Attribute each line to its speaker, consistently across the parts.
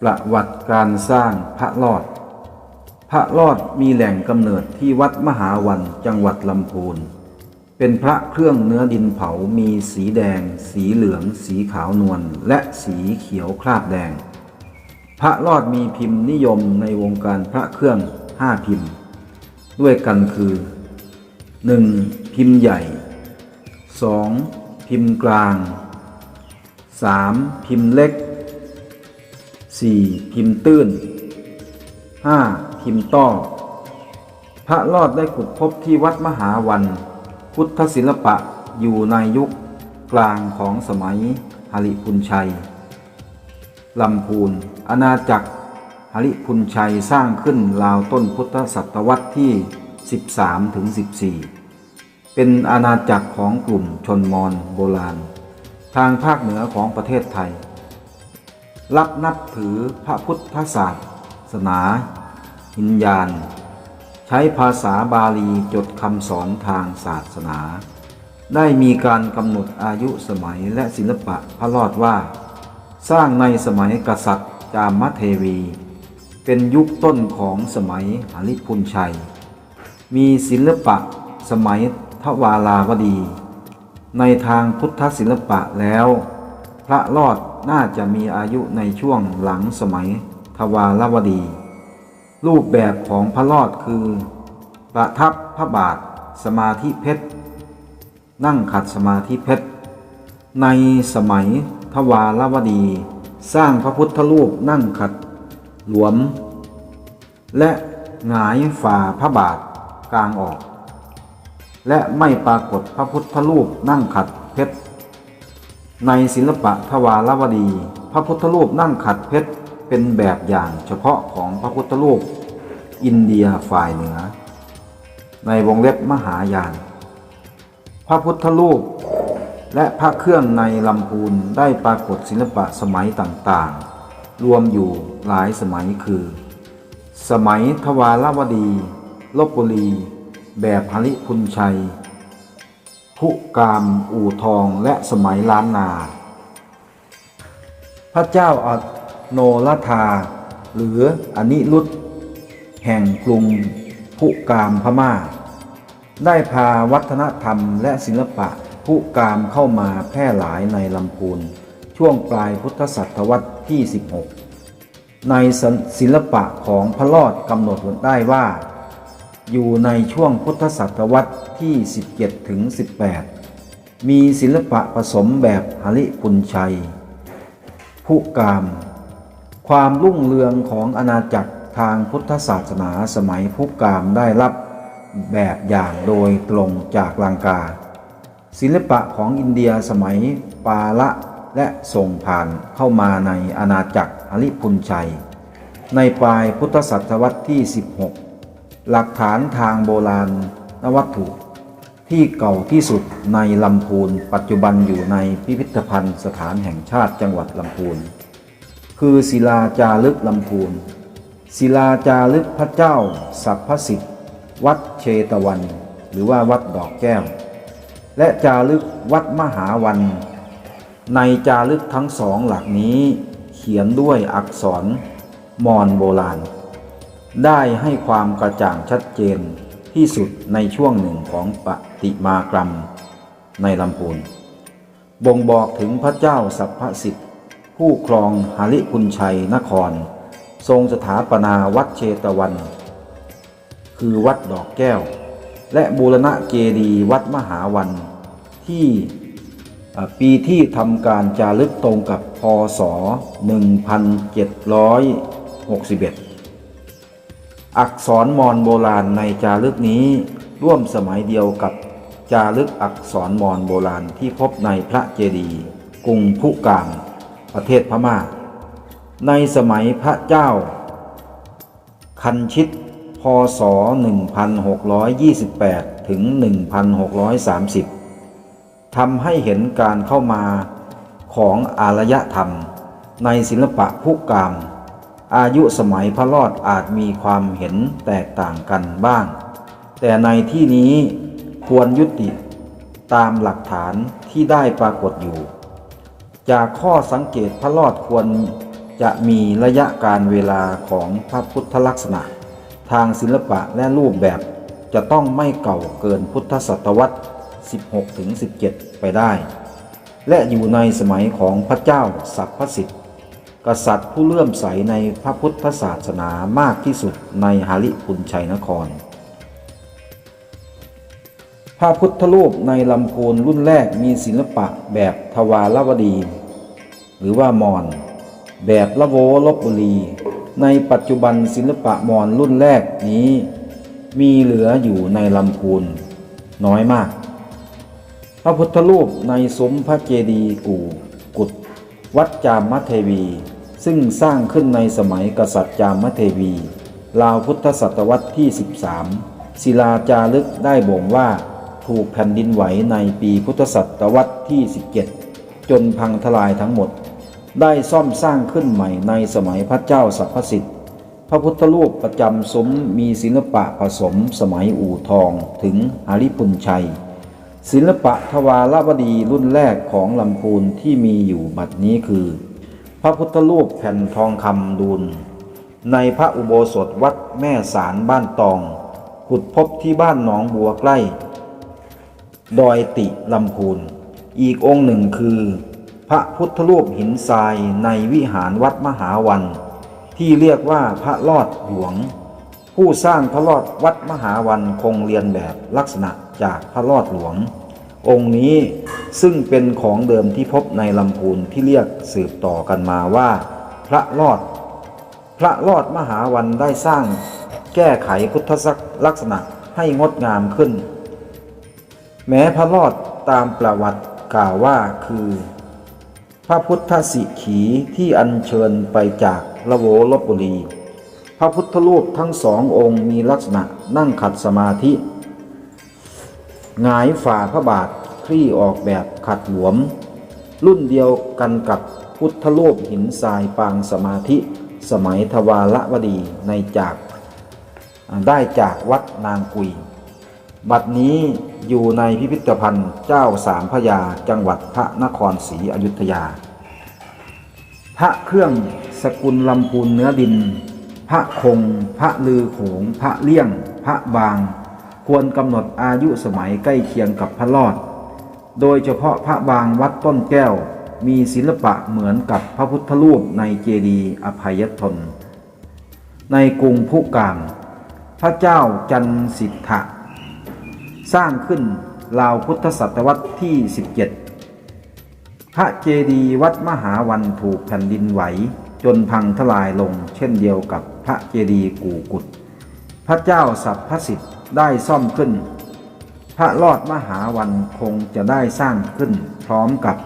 Speaker 1: ประวัติการสร้างพระรอด พระรอดมีแหล่งกำเนิดที่วัดมหาวันจังหวัดลำพูน เป็นพระเครื่องเนื้อดินเผามีสีแดง สีเหลือง สีขาวนวลและสีเขียวคราบแดง พระรอดมีพิมพ์นิยมในวงการพระเครื่องห้าพิมพ์ ด้วยกันคือ 1. พิมพ์ใหญ่ 2. พิมพ์กลาง 3. พิมพ์เล็ก 4. พิมพ์ตื้น 5. พิมพ์ต้อพระรอดได้ขุดพบที่วัดมหาวัน พุทธศิลปะอยู่ในยุคกลางของสมัยหริพุนชัยลำพูนอาณาจักรหริพุนชัยสร้างขึ้นราวต้นพุทธศตวรรษที่ 13ถึง14 เป็นอาณาจักรของกลุ่มชนมอญโบราณ ทางภาคเหนือของประเทศไทย รับนับถือพระพุทธศาสนาหินยาน ใช้ภาษาบาลีจดคำสอนทางศาสนา ได้มีการกำหนดอายุสมัยและศิลปะพระรอดว่า สร้างในสมัยกษัตริย์จามเทวี เป็นยุคต้นของสมัยหริพุนชัย มีศิลปะสมัยทวาราวดี ในทางพุทธศิลปะแล้ว พระรอด น่าจะมีอายุในช่วงหลังสมัยทวารวดี รูปแบบของพระรอดคือ ประทับพระบาทสมาธิเพชร นั่งขัดสมาธิเพชร ในสมัยทวารวดี สร้างพระพุทธรูปนั่งขัดหลวม และหงายฝ่าพระบาทกลางออก และไม่ปรากฏพระพุทธรูปนั่งขัดเพชร ในศิลปะทวารวดี พระพุทธรูปนั่งขัดเพชรเป็นแบบอย่างเฉพาะของพระพุทธรูปอินเดียฝ่ายเหนือ ในวงเล็บมหายาน พระพุทธรูปและพระเครื่องในลำพูนได้ปรากฏศิลปะสมัยต่างๆ รวมอยู่หลายสมัยคือ สมัยทวารวดี ลบบุรี แบบหริพุนชัย พุกามอู่ทองและสมัยล้านนา พระเจ้าอโนรธา หรืออนิรุตแห่งกรุงพุกามพม่า ได้พาวัฒนธรรมและศิลปะพุกามเข้ามาแพร่หลายในลำพูนช่วงปลายพุทธศตวรรษที่ 16 ในศิลปะของพระรอดกำหนดได้ว่า อยู่ในช่วงพุทธศตวรรษที่ 17 ถึง 18 มีศิลปะผสมแบบหริพุนชัย ผู้กาม ความรุ่งเรืองของอาณาจักรทางพุทธศาสนาสมัยผู้กามได้รับแบบอย่างโดยตรงจากลังกา ศิลปะของอินเดียสมัยปาละและส่งผ่านเข้ามาในอาณาจักรหริพุนชัย ในปลายพุทธศตวรรษที่ 16 หลักฐานทางโบราณนวัตถุ ที่เก่าที่สุดในลำพูน ปัจจุบันอยู่ในพิพิธภัณฑ์สถานแห่งชาติจังหวัดลำพูน คือศิลาจารึกลำพูน ศิลาจารึกพระเจ้า สัพพสิทธิ์ วัดเชตวัน หรือว่าวัดดอกแก้ว และจารึกวัดมหาวัน ในจารึกทั้งสองหลักนี้ เขียนด้วยอักษรมอญโบราณ ได้ให้ความกระจ่างชัดเจนที่สุดในช่วงหนึ่งของปฏิมากรรมในลำพูน บ่งบอกถึงพระเจ้าสัพพสิทธิ์ ผู้ครองหริพุนชัยนคร ทรงสถาปนาวัดเชตวัน คือวัดดอกแก้ว และบูรณะเจดีย์วัดมหาวัน ที่ปีที่ทำการจารึกตรงกับพศ 1761 อักษรมอญโบราณในจารึกนี้ร่วมสมัยเดียวกับจารึกอักษรมอญโบราณที่พบในพระเจดีย์กรุงพุกาม ประเทศพม่า ในสมัยพระเจ้า คันชิต พศ 1628 ถึง 1630 ทำให้เห็นการเข้ามาของอารยธรรม ในศิลปะพุกาม อายุสมัยพระรอดอาจมีความเห็นแตกต่างกันบ้าง แต่ในที่นี้ควรยุติตามหลักฐานที่ได้ปรากฏอยู่ จากข้อสังเกตพระรอดควรจะมีระยะการเวลาของพระพุทธลักษณะ ทางศิลปะและรูปแบบจะต้องไม่เก่าเกินพุทธศตวรรษ 16-17 ไปได้ และอยู่ในสมัยของพระเจ้าสัพพสิทธิ์ กษัตริย์ผู้เลื่อมใสในพระพุทธศาสนามากที่สุดในหาริพุนชัยนคร พระพุทธรูปในลำพูนรุ่นแรกมีศิลปะแบบทวารวดี หรือว่ามอญแบบละโวลบบุรี ในปัจจุบันศิลปะมอญรุ่นแรกนี้ มีเหลืออยู่ในลำพูนน้อยมาก พระพุทธรูปในซุ้มพระเจดีย์กู่กุดวัดจามเทวี ซึ่งสร้างขึ้นในสมัยกษัตริย์จามเทวี ราวพุทธศตวรรษที่ 13 ศิลาจารึกได้บ่งว่า ถูกแผ่นดินไหวในปีพุทธศตวรรษที่ 17 จนพังทลายทั้งหมด ได้ซ่อมสร้างขึ้นใหม่ในสมัยพระเจ้าสัพพสิทธิ์พระพุทธรูปประจำซุ้มมีศิลปะผสมสมัยอู่ทองถึงหาริพุนชัย ศิลปะทวารวดีรุ่นแรกของลำพูนที่มีอยู่บัดนี้คือ พระพุทธรูปแผ่นทองคำดูล ในพระอุโบสถวัดแม่สารบ้านตอง ขุดพบที่บ้านหนองบัวใกล้ ดอยติลำพูน อีกองค์หนึ่งคือ พระพุทธรูปหินทรายในวิหารวัดมหาวัน ที่เรียกว่าพระลอดหลวง ผู้สร้างพระลอดวัดมหาวันคงเรียนแบบลักษณะจากพระลอดหลวง องค์นี้ซึ่งเป็นของเดิมที่พบในลำพูนที่เรียกสืบต่อกันมาว่า พระลอด พระลอดมหาวันได้สร้างแก้ไขพุทธลักษณะให้งดงามขึ้น แม้พระลอดตามประวัติกล่าวว่าคือ พระพุทธสิขีที่อัญเชิญไปจากละโวลบบุรี พระพุทธรูปทั้งสององค์มีลักษณะนั่งขัดสมาธิ หงายฝ่าพระบาทคลี่ออกแบบขัดหลวม รุ่นเดียวกันกับพุทธรูปหินทรายปางสมาธิ สมัยทวารวดีในจากได้จากวัดนางกุย บัดนี้อยู่ในพิพิธภัณฑ์เจ้าสามพระยาจังหวัดพระนครศรีอยุธยา พระเครื่องสกุลลำพูนเนื้อดิน พระคง พระลือโขง พระเลี่ยง พระบาง ควรกำหนดอายุสมัยใกล้เคียงกับพระลอด โดยเฉพาะพระบางวัดต้นแก้ว มีศิลปะเหมือนกับพระพุทธรูปในเจดีย์อภัยทน ในกรุงพุกาม พระเจ้าจันสิทธะ สร้างขึ้นราวพุทธศตวรรษที่ 17 พระเจดีย์วัดมหาวันถูกแผ่นดินไหวจนพังทลายลงเช่นเดียวกับพระเจดีย์กูกุด พระเจ้าสัพพสิทธิ ได้ซ่อมขึ้น พระลอดมหาวันคงจะได้สร้างขึ้น พร้อมกับ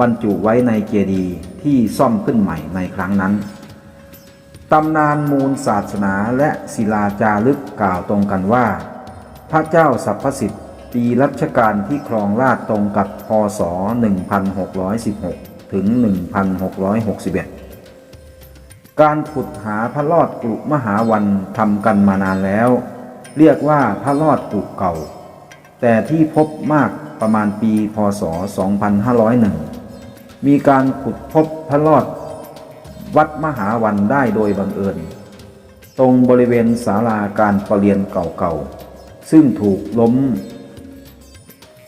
Speaker 1: บรรจุไว้ในเจดีย์ที่ซ่อมขึ้นใหม่ในครั้งนั้นตำนานมูลศาสนาและศิลาจารึกกล่าวตรงกันว่า พระเจ้าสัพพสิทธิ์ปีรัชกาลที่ครองราชย์ตรงกับพศ 1616 ถึง 1661 การขุดหาพระลอดกลุมหาวันทำกันมานานแล้ว เรียกว่าพระลอดกลุเก่า แต่ที่พบมากประมาณปีพศ 2501 มีการขุดพบพระลอดวัดมหาวันได้โดยบังเอิญ ตรงบริเวณศาลาการประเรียนเก่าๆ ซึ่งถูกล้ม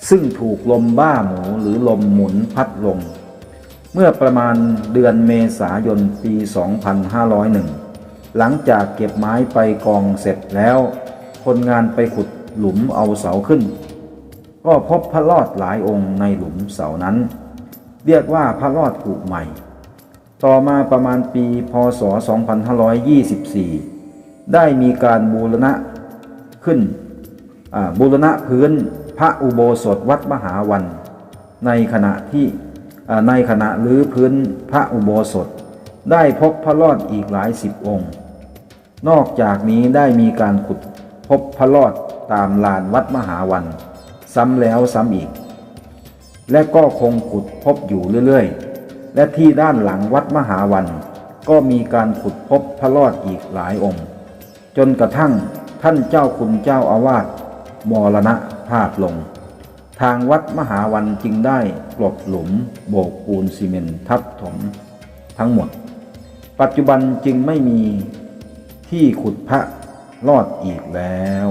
Speaker 1: ซึ่งถูกลมบ้าหมูหรือลมหมุนพัดลง เมื่อประมาณเดือนเมษายนปี 2501 หลังจากเก็บไม้ไปกองเสร็จแล้ว คนงานไปขุดหลุมเอาเสาขึ้น ก็พบพระลอดหลายองค์ในหลุมเสานั้น เรียกว่าพระลอดกุใหม่ ต่อมาประมาณปีพศ 2524 ได้มีการบูรณะขึ้นบูรณะพื้นพระอุโบสถวัดมหาวัน ในขณะที่ในขณะรื้อพื้นพระอุโบสถ ได้พบพระรอดอีกหลายสิบองค์ นอกจากนี้ได้มีการขุด พบพระรอดตามลานวัดมหาวัน ซ้ำแล้วซ้ำอีก และก็คงขุดพบอยู่เรื่อยๆ และที่ด้านหลังวัดมหาวัน ก็มีการขุดพบพระรอดอีกหลายองค์ จนกระทั่งท่านเจ้าคุณเจ้าอาวาสมรณภาพลง ทางวัดมหาวันจึงได้กลบหลุมโบกปูนซีเมนทับถมทั้งหมด ปัจจุบันจึงไม่มีที่ขุดพระ รอดอีกแล้ว